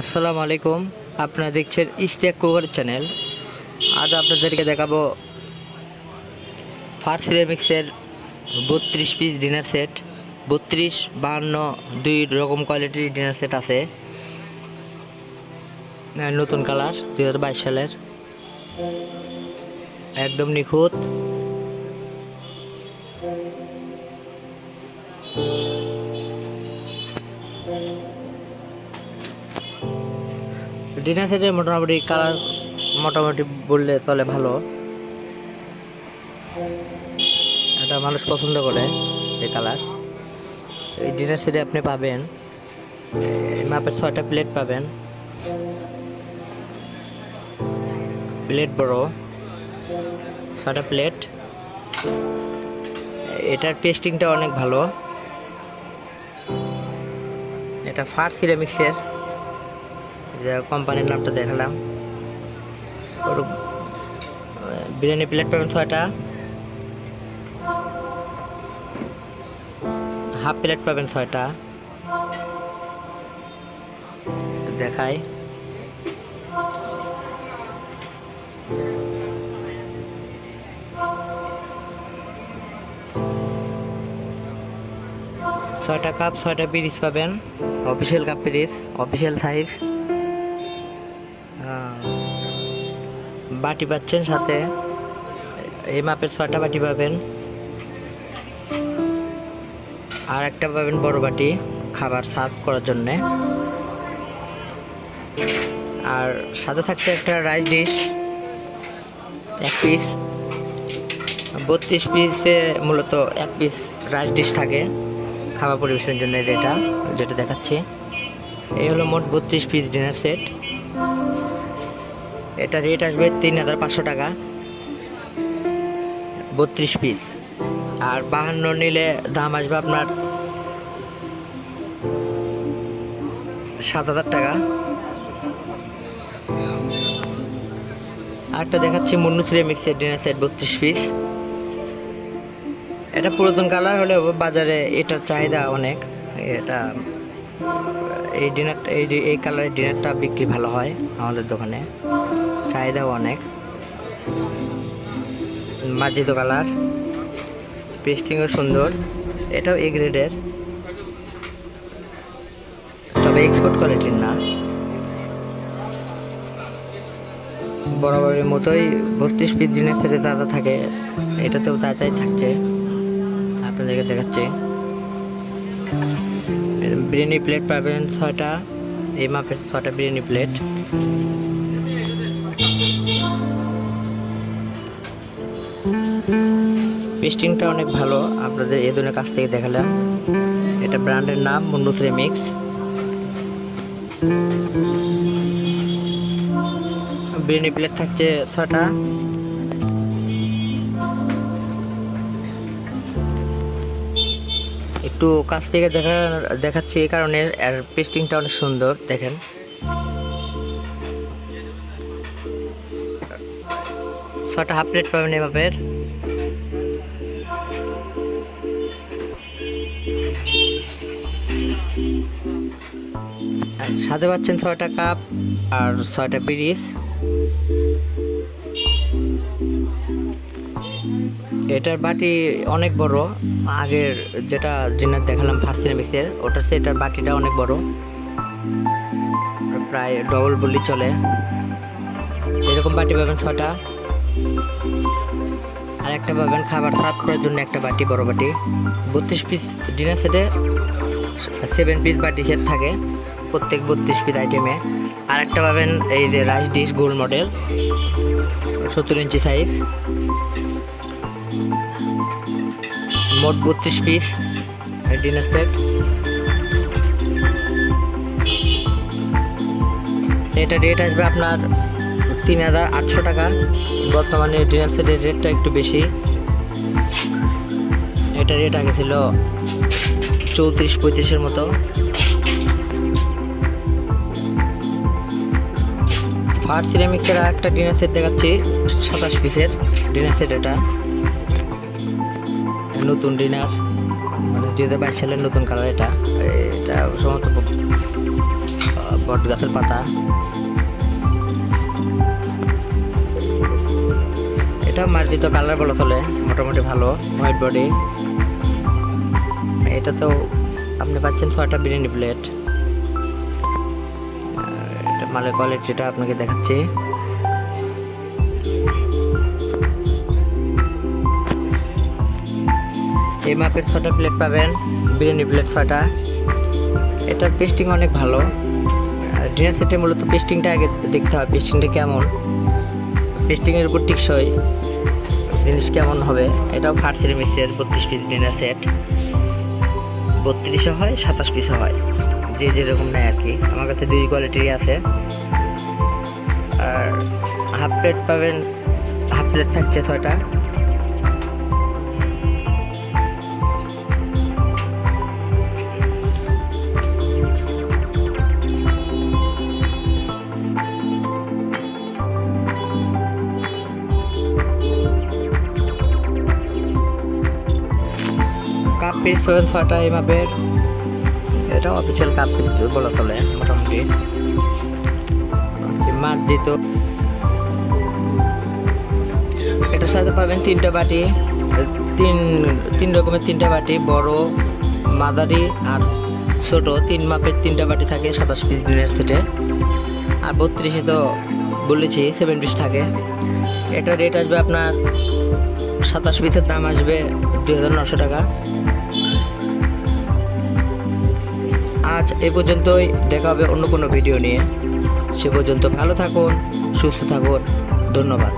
আসসালামু আলাইকুম। আপনারা দেখছেন ইস্তিয়াক কুকার চ্যানেল। আজ আপনাদেরকে দেখাবো ফার্স্ট রেমিক্সের বত্রিশ পিস ডিনার সেট বত্রিশ বাহান্ন দুই রকম কোয়ালিটির ডিনার সেট আছে। নতুন কালার দুই হাজার বাইশ সালের। একদম নিখুঁত। ডিনার সেটের মোটামুটি কালার মোটামুটি বললে চলে ভালো। এটা মানুষ পছন্দ করে এই কালার এই ডিনার সেটে আপনি পাবেন মাপের ছয়টা প্লেট পাবেন। প্লেট বড় ছটা প্লেট এটার পেস্টিংটা অনেক ভালো। এটা ফার্স্ট সিরামিক্সের কোম্পানির নামটা দেখালাম। বিরিয়ানি প্লেট পাবেন ছয়টা। হাফ প্লেট পাবেন ছয়টা। দেখাই। ছয়টা কাপ ছয়টা পিরিচ পাবেন। অফিসিয়াল কাপ পিরিচ অফিসিয়াল সাইজ বাটি পাচ্ছেন সাথে। এই মাপের ছয়টা বাটি পাবেন। আর একটা পাবেন বড় বাটি খাবার সার্ভ করার জন্যে। আর সাথে থাকছে একটা রাইস ডিশ, এক পিস। বত্রিশ পিসে মূলত এক পিস রাইস ডিশ থাকে খাবার পরিবেশনের জন্য এটা, যেটা দেখাচ্ছি। এই হলো মোট বত্রিশ পিস ডিনার সেট। এটা রেট আসবে তিন হাজার পাঁচশো টাকা। বত্রিশ পিস আর বাহান্ন নিলে দাম আসবে আপনার সাত হাজার টাকা। আরেকটা দেখাচ্ছি মুন্নুশ্রী মিক্সের ডিনার সেট বত্রিশ পিস এটা পুরাতন কালার হলেও বাজারে এটার চাহিদা অনেক। এটা, এই ডিনারটা এই এই কালারের ডিনারটা বিক্রি ভালো হয় আমাদের দোকানে। চাহিদাও অনেক। মার্জিত কালার। পেস্টিংও সুন্দর। এটাও এ গ্রেডের। তবে এক্সপোর্ট কোয়ালিটির না। বরাবরের মতোই বত্রিশ পিস জিনিস সেটে দাদা থাকে, এটাতেও তাই থাকছে। আপনাদেরকে দেখাচ্ছে। বিরিয়ানি প্লেট পাবেন ছয়টা, এই মাপের ছয়টা বিরিয়ানি প্লেট। পেস্টিংটা অনেক ভালো। আপনাদের এই ধরনের কাছ থেকে দেখালাম। এটা ব্র্যান্ডের নাম মুন্নুস রেমিক্স বিরিয়ানি প্লেট থাকছে ছটা। একটু কাছ থেকে দেখা দেখাচ্ছি এই কারণে। আর পেস্টিংটা অনেক সুন্দর, দেখেন। ছটা হাফ প্লেট পাবেন এভাবের সাথে পাচ্ছেন ছয়টা কাপ আর ছয়টা পিরিস এটার বাটি অনেক বড়। আগের যেটা জিনার দেখালাম ফার্স্ট সিনেমিক্সের ওটার চেয়ে এটার বাটিটা অনেক বড়। প্রায় ডবল বললি চলে। এরকম বাটি পাবেন ছটা আর একটা পাবেন খাবার সার্ভ করার জন্য একটা বাটি, বড় বাটি। বত্রিশ পিস ডিনার সেটে সেভেন পিস বাটি সেট থাকে, প্রত্যেক বত্রিশ পিস আইটেমে আর একটা পাবেন এই যে রাইস ডিশ গোল্ড মডেল সত্তর ইঞ্চি সাইজ মোট বত্রিশ পিস ডিনার সেট এটা রেট আসবে আপনার তিন হাজার আটশো টাকা। বর্তমানে ডিনার সেটের রেটটা একটু বেশি। এটা রেট আগে ছিল চৌত্রিশ, পঁয়ত্রিশের মতো। ফার্স্ট সিরামিক্সের একটা ডিনার সেট দেখাচ্ছি, সাতাশ পিসের ডিনার সেট এটা। নতুন ডিনার মানে দুই হাজার বাইশ সালের নতুন কালার এটা। এটা সম্ভবত বট গাছের পাতা। এটা মার মার্জিত কালার বলা চলে, মোটামুটি ভালো হোয়াইট বডি এটা তো আপনি পাচ্ছেন ছয়টা বিরিয়ানি প্লেট এটা মালের কোয়ালিটিটা আপনাকে দেখাচ্ছি। এই মাপের ছটা প্লেট পাবেন, বিরিয়ানি প্লেট ছটা এটার পেস্টিং অনেক ভালো। ডিনার সেটে মূলত পেস্টিংটা আগে দেখতে হবে পেস্টিংটা কেমন? পেস্টিংয়ের উপর টিকসই। জিনিস কেমন হবে? এটাও ফার্সির মিসের বত্রিশ পিস ডিনার সেট বত্রিশে হয়, সাতাশ পিসে হয়। যে যেরকম নেয় আর কি। আমার কাছে দুই কোয়ালিটির আছে। আর হাফ প্লেট পাবেন হাফ প্লেট থাকছে ছয়টা। ছয়টা এই মাপের এটা অফিসিয়াল কাপ বলা চলে, মোটামুটি। মাছ দিত এটার সাথে পাবেন তিনটা বাটি, তিন তিন রকমের তিনটা বাটি, বড়, মাঝারি আর ছোট। তিন মাপের তিনটা বাটি থাকে সাতাশ পিস দিনের সেটে। আর বত্রিশে তো বলেছি সেভেন পিস থাকে। এটা রেট আসবে আপনার সাতাশ পিসের দাম আসবে দুই হাজার নশো টাকা। আজ এ পর্যন্তই। দেখা হবে অন্য কোনো ভিডিও নিয়ে। সে পর্যন্ত ভালো থাকুন, সুস্থ থাকুন। ধন্যবাদ।